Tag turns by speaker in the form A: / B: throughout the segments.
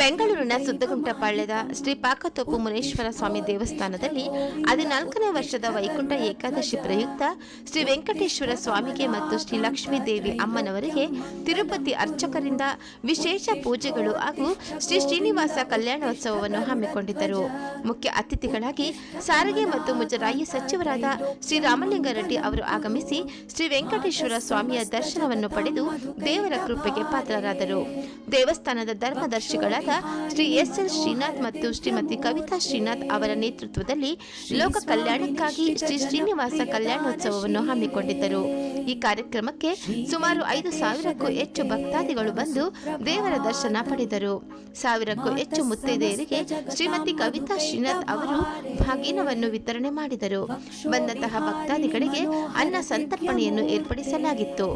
A: ಬೆಂಗಳೂರಿನ ಸುದ್ದಗುಂಟಪಾಳ್ಯದ ಶ್ರೀ ಪಾಕತೋಪು ಮುನೇಶ್ವರ ಸ್ವಾಮಿ ದೇವಸ್ಥಾನದಲ್ಲಿ ಹದಿನಾಲ್ಕನೇ ವರ್ಷದ ವೈಕುಂಠ ಏಕಾದಶಿ ಪ್ರಯುಕ್ತ ಶ್ರೀ ವೆಂಕಟೇಶ್ವರ ಸ್ವಾಮಿಗೆ ಮತ್ತು ಶ್ರೀ ಲಕ್ಷ್ಮೀ ದೇವಿ ಅಮ್ಮನವರಿಗೆ ತಿರುಪತಿ ಅರ್ಚಕರಿಂದ ವಿಶೇಷ ಪೂಜೆಗಳು ಹಾಗೂ ಶ್ರೀ ಶ್ರೀನಿವಾಸ ಕಲ್ಯಾಣೋತ್ಸವವನ್ನು ಹಮ್ಮಿಕೊಂಡಿದ್ದರು. ಮುಖ್ಯ ಅತಿಥಿಗಳಾಗಿ ಸಾರಿಗೆ ಮತ್ತು ಮುಜರಾಯಿ ಸಚಿವರಾದ ಶ್ರೀ ರಾಮಲಿಂಗಾರೆಡ್ಡಿ ಅವರು ಆಗಮಿಸಿ ಶ್ರೀ ವೆಂಕಟೇಶ್ವರ ಸ್ವಾಮಿಯ ದರ್ಶನವನ್ನು ಪಡೆದು ದೇವರ ಕೃಪೆಗೆ ಪಾತ್ರರಾದರು. ದೇವಸ್ಥಾನದ ಧರ್ಮದರ್ಶಿಗಳಾದ ಶ್ರೀ ಎಸ್ ಎಲ್ ಶ್ರೀನಾಥ್ ಮತ್ತು ಶ್ರೀಮತಿ ಕವಿತಾ ಶ್ರೀನಾಥ್ ಅವರ ನೇತೃತ್ವದಲ್ಲಿ ಲೋಕ ಕಲ್ಯಾಣಕ್ಕಾಗಿ ಶ್ರೀ ಶ್ರೀನಿವಾಸ ಕಲ್ಯಾಣೋತ್ಸವವನ್ನು ಹಮ್ಮಿಕೊಂಡಿದ್ದರು. ಈ ಕಾರ್ಯಕ್ರಮಕ್ಕೆ ಸುಮಾರು ಐದು ಸಾವಿರಕ್ಕೂ ಹೆಚ್ಚು ಭಕ್ತಾದಿಗಳು ಬಂದು ದೇವರ ದರ್ಶನ ಪಡೆದರು. ಸಾವಿರಕ್ಕೂ ಹೆಚ್ಚು ಮುತ್ತೈದೆಯರಿಗೆ ಶ್ರೀಮತಿ ಕವಿತಾ ಶ್ರೀನಾಥ್ ಅವರು ಭಾಗಿನವನ್ನು ವಿತರಣೆ ಮಾಡಿದರು. ಬಂದಂತಹ ಭಕ್ತಾದಿಗಳಿಗೆ ಅನ್ನ ಸಂತರ್ಪಣೆಯನ್ನು ಏರ್ಪಡಿಸಲಾಗಿತ್ತು.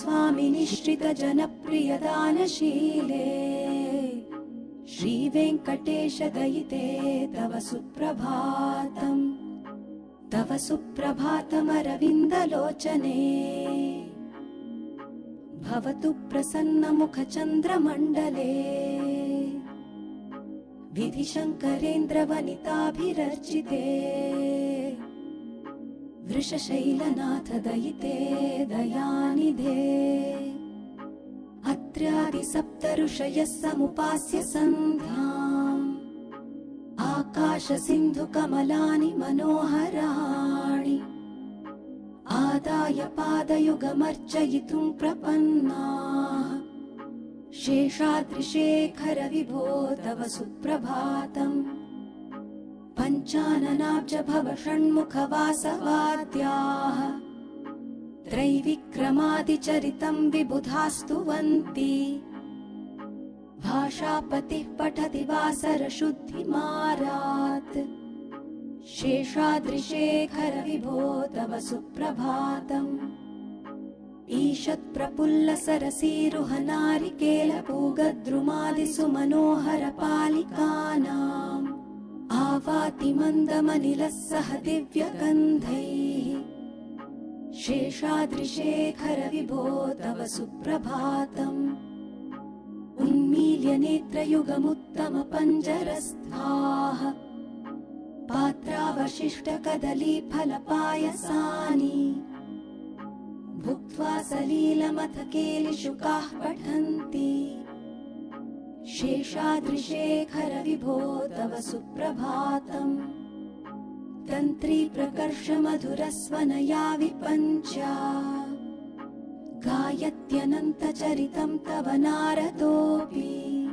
B: ಸ್ವಾಮಿ ನಿಶ್ಚಿತ ಜನಪ್ರಿಯ ದಾನಶೀಲೆ. श्रीवेङ्कटेश दयिते तव सुप्रभातम् तव सुप्रभातमरविन्दलोचने। भवतु प्रसन्नमुखचन्द्रमण्डले। विधिशङ्करेन्द्रवनिताभिरर्चिते। वृषशैलनाथ दयिते दयानिधे अत्र्यादिसप्तऋषयः समुपास्य सन्ध्याम्। आकाशसिन्धुकमलानि मनोहराणि। आदाय पादयुगमर्चयितुम् प्रपन्नाः। शेषाद्रिशेखर विभो तव सुप्रभातम्। पञ्चाननाब्ज भव षण्मुखवासवाद्याः त्रैविक्रमादिचरितं विबुधास्तुवन्ति भाषापतिः पठति वासरशुद्धिमारात्। शेषादृशेखर विभो तव सुप्रभातम्। ईषत्प्रफुल्लसरसीरुह नारिकेल पूगद्रुमादिसु मनोहरपालिकानाम् आवातिमन्दमनिलः सह दिव्यगन्ध शेषाद्रिशेखर विभो तव सुप्रभातम् उन्मील्य नेत्रयुगमुत्तमपञ्जरस्थाः। पात्रावशिष्टकदलीफलपायसानि। भुक्त्वा सलीलमथ केलिशुकाः पठन्ति। शेषाद्रिशेखर विभो तव सुप्रभातम् तन्त्री प्रकर्ष मधुरस्वनया विपञ्चा। गायत्यनन्तचरितम् तव नारदोऽपि।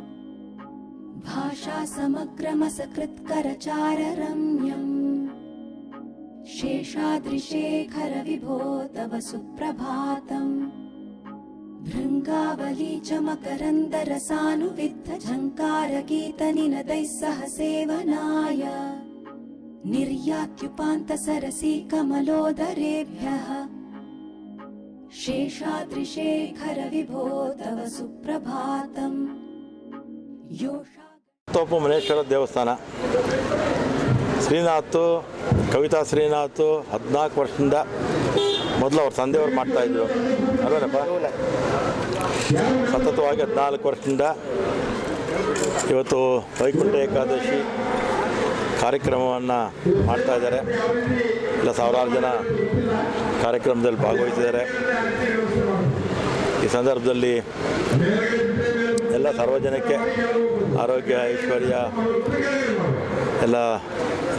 B: भाषा समग्रमसकृत्करचाररम्यम् शेषाद्रिशेखर विभो तव सुप्रभातम्। भृङ्गावली च मकरन्दरसानुविद्ध झङ्कारगीतनिनदैः सह सेवनाय निर्यात्युपान्तसरसी कमलोदरेभ्यः शेषाद्रिशेखर विभो तव सुप्रभातम् योषा
C: ತೋಪು ಮುನೇಶ್ವರ ದೇವಸ್ಥಾನ ಶ್ರೀನಾಥ್ ಕವಿತಾ ಶ್ರೀನಾಥ್ ಹದಿನಾಲ್ಕು ವರ್ಷದಿಂದ ಮೊದಲು ಅವ್ರ ತಂದೆಯವ್ರು ಮಾಡ್ತಾಯಿದ್ರು ಅಲ್ವೇನಪ್ಪ ಸತತವಾಗಿ ಹದಿನಾಲ್ಕು ವರ್ಷದಿಂದ ಇವತ್ತು ವೈಕುಂಠ ಏಕಾದಶಿ ಕಾರ್ಯಕ್ರಮವನ್ನು ಮಾಡ್ತಾ ಇದ್ದಾರೆ. ಇಲ್ಲ, ಸಾವಿರಾರು ಜನ ಕಾರ್ಯಕ್ರಮದಲ್ಲಿ ಭಾಗವಹಿಸಿದ್ದಾರೆ. ಈ ಸಂದರ್ಭದಲ್ಲಿ ಎಲ್ಲ ಸಾರ್ವಜನಿಕಕ್ಕೆ ಆರೋಗ್ಯ, ಐಶ್ವರ್ಯ, ಎಲ್ಲ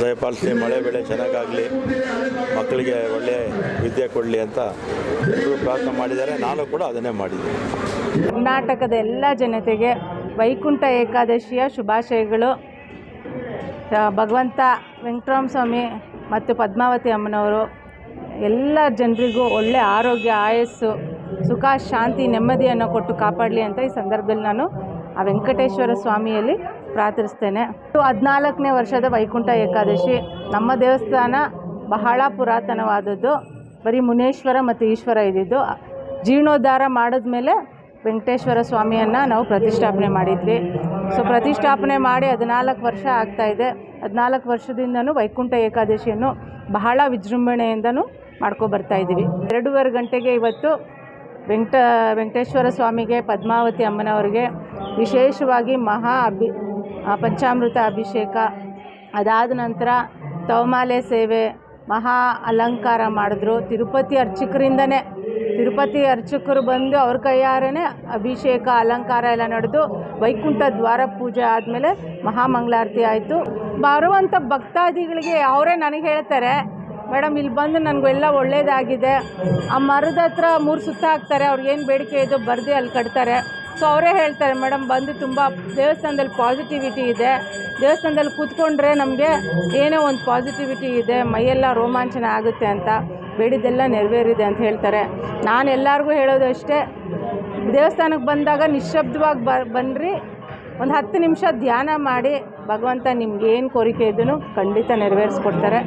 C: ದಯಪಾಲಿಸಿ ಮಳೆ, ಬೆಳೆ ಚೆನ್ನಾಗಾಗಲಿ, ಮಕ್ಕಳಿಗೆ ಒಳ್ಳೆಯ ವಿದ್ಯೆ ಕೊಡಲಿ ಅಂತ ಪ್ರಾರ್ಥನೆ ಮಾಡಿದ್ದಾರೆ. ನಾನು ಕೂಡ ಅದನ್ನೇ ಮಾಡಿದ್ದೆ
D: ಕರ್ನಾಟಕದ ಎಲ್ಲ ಜನತೆಗೆ ವೈಕುಂಠ ಏಕಾದಶಿಯ ಶುಭಾಶಯಗಳು. ಭಗವಂತ ವೆಂಕಟರಾಮ ಸ್ವಾಮಿ ಮತ್ತು ಪದ್ಮಾವತಿ ಅಮ್ಮನವರು ಎಲ್ಲ ಜನರಿಗೂ ಒಳ್ಳೆಯ ಆರೋಗ್ಯ, ಆಯಸ್ಸು, ಸುಖ, ಶಾಂತಿ, ನೆಮ್ಮದಿಯನ್ನು ಕೊಟ್ಟು ಕಾಪಾಡಲಿ ಅಂತ ಈ ಸಂದರ್ಭದಲ್ಲಿ ನಾನು ಆ ವೆಂಕಟೇಶ್ವರ ಸ್ವಾಮಿಯಲ್ಲಿ ಪ್ರಾರ್ಥಿಸ್ತೇನೆ. ಹದಿನಾಲ್ಕನೇ ವರ್ಷದ ವೈಕುಂಠ ಏಕಾದಶಿ. ನಮ್ಮ ದೇವಸ್ಥಾನ ಬಹಳ ಪುರಾತನವಾದದ್ದು. ಬರೀ ಮುನೇಶ್ವರ ಮತ್ತು ಈಶ್ವರ ಇದ್ದಿದ್ದು. ಜೀರ್ಣೋದ್ಧಾರ ಮಾಡಿದ್ಮೇಲೆ ವೆಂಕಟೇಶ್ವರ ಸ್ವಾಮಿಯನ್ನು ನಾವು ಪ್ರತಿಷ್ಠಾಪನೆ ಮಾಡಿದ್ವಿ. ಸೊ ಪ್ರತಿಷ್ಠಾಪನೆ ಮಾಡಿ ಹದಿನಾಲ್ಕು ವರ್ಷ ಆಗ್ತಾಯಿದೆ ಹದಿನಾಲ್ಕು ವರ್ಷದಿಂದನೂ ವೈಕುಂಠ ಏಕಾದಶಿಯನ್ನು ಬಹಳ ವಿಜೃಂಭಣೆಯಿಂದನೂ ಇದ್ದೀವಿ. ಎರಡೂವರೆ ಗಂಟೆಗೆ ಇವತ್ತು ವೆಂಕಟ, ವೆಂಕಟೇಶ್ವರ ಸ್ವಾಮಿಗೆ, ಪದ್ಮಾವತಿ ಅಮ್ಮನವರಿಗೆ ವಿಶೇಷವಾಗಿ ಮಹಾ ಅಭಿ ಪಂಚಾಮೃತ ಅಭಿಷೇಕ, ಅದಾದ ನಂತರ ತವಮಾಲೆ ಸೇವೆ ಮಹಾ ಅಲಂಕಾರ ಮಾಡಿದ್ರು. ತಿರುಪತಿ ಅರ್ಚಕರಿಂದನೇ, ತಿರುಪತಿ ಅರ್ಚಕರು ಬಂದು ಅವ್ರ ಕೈಯಾರೇ ಅಭಿಷೇಕ, ಅಲಂಕಾರ ಎಲ್ಲ ನಡೆದು ವೈಕುಂಠ ದ್ವಾರ ಪೂಜೆ ಆದಮೇಲೆ ಮಹಾಮಂಗಳಾರತಿ ಆಯಿತು. ಬರುವಂಥ ಭಕ್ತಾದಿಗಳಿಗೆ ಅವರೇ ನನಗೆ ಹೇಳ್ತಾರೆ ಮೇಡಮ್ ಇಲ್ಲಿ ಬಂದು ನನಗೆಲ್ಲ ಒಳ್ಳೆಯದಾಗಿದೆ ಆ ಮರದ ಹತ್ರ ಮೂರು ಸುತ್ತ ಹಾಕ್ತಾರೆ, ಅವ್ರಿಗೇನು ಬೇಡಿಕೆ ಇದು, ಬರ್ದೇ ಅಲ್ಲಿ ಕಟ್ತಾರೆ. ಸೊ ಅವರೇ ಹೇಳ್ತಾರೆ, ಮೇಡಮ್, ಬಂದು ತುಂಬ ದೇವಸ್ಥಾನದಲ್ಲಿ ಪಾಸಿಟಿವಿಟಿ ಇದೆ. ದೇವಸ್ಥಾನದಲ್ಲಿ ಕೂತ್ಕೊಂಡ್ರೆ ನಮಗೆ ಏನೋ ಒಂದು ಪಾಸಿಟಿವಿಟಿ ಇದೆ, ಮೈಯೆಲ್ಲ ರೋಮಾಂಚನ ಆಗುತ್ತೆ ಅಂತ, ಬೇಡಿದ್ದೆಲ್ಲ ನೆರವೇರಿದೆ ಅಂತ ಹೇಳ್ತಾರೆ. ನಾನು ಎಲ್ಲರಿಗೂ ಹೇಳೋದು ಅಷ್ಟೇ ದೇವಸ್ಥಾನಕ್ಕೆ ಬಂದಾಗ ನಿಶ್ಶಬ್ದವಾಗಿ ಬ ಬನ್ನಿರಿ ಒಂದು ಹತ್ತು ನಿಮಿಷ ಧ್ಯಾನ ಮಾಡಿ, ಭಗವಂತ ನಿಮ್ಗೆ ಏನು ಕೋರಿಕೆ ಇದ್ದನು ಖಂಡಿತ ನೆರವೇರಿಸ್ಕೊಡ್ತಾರೆ.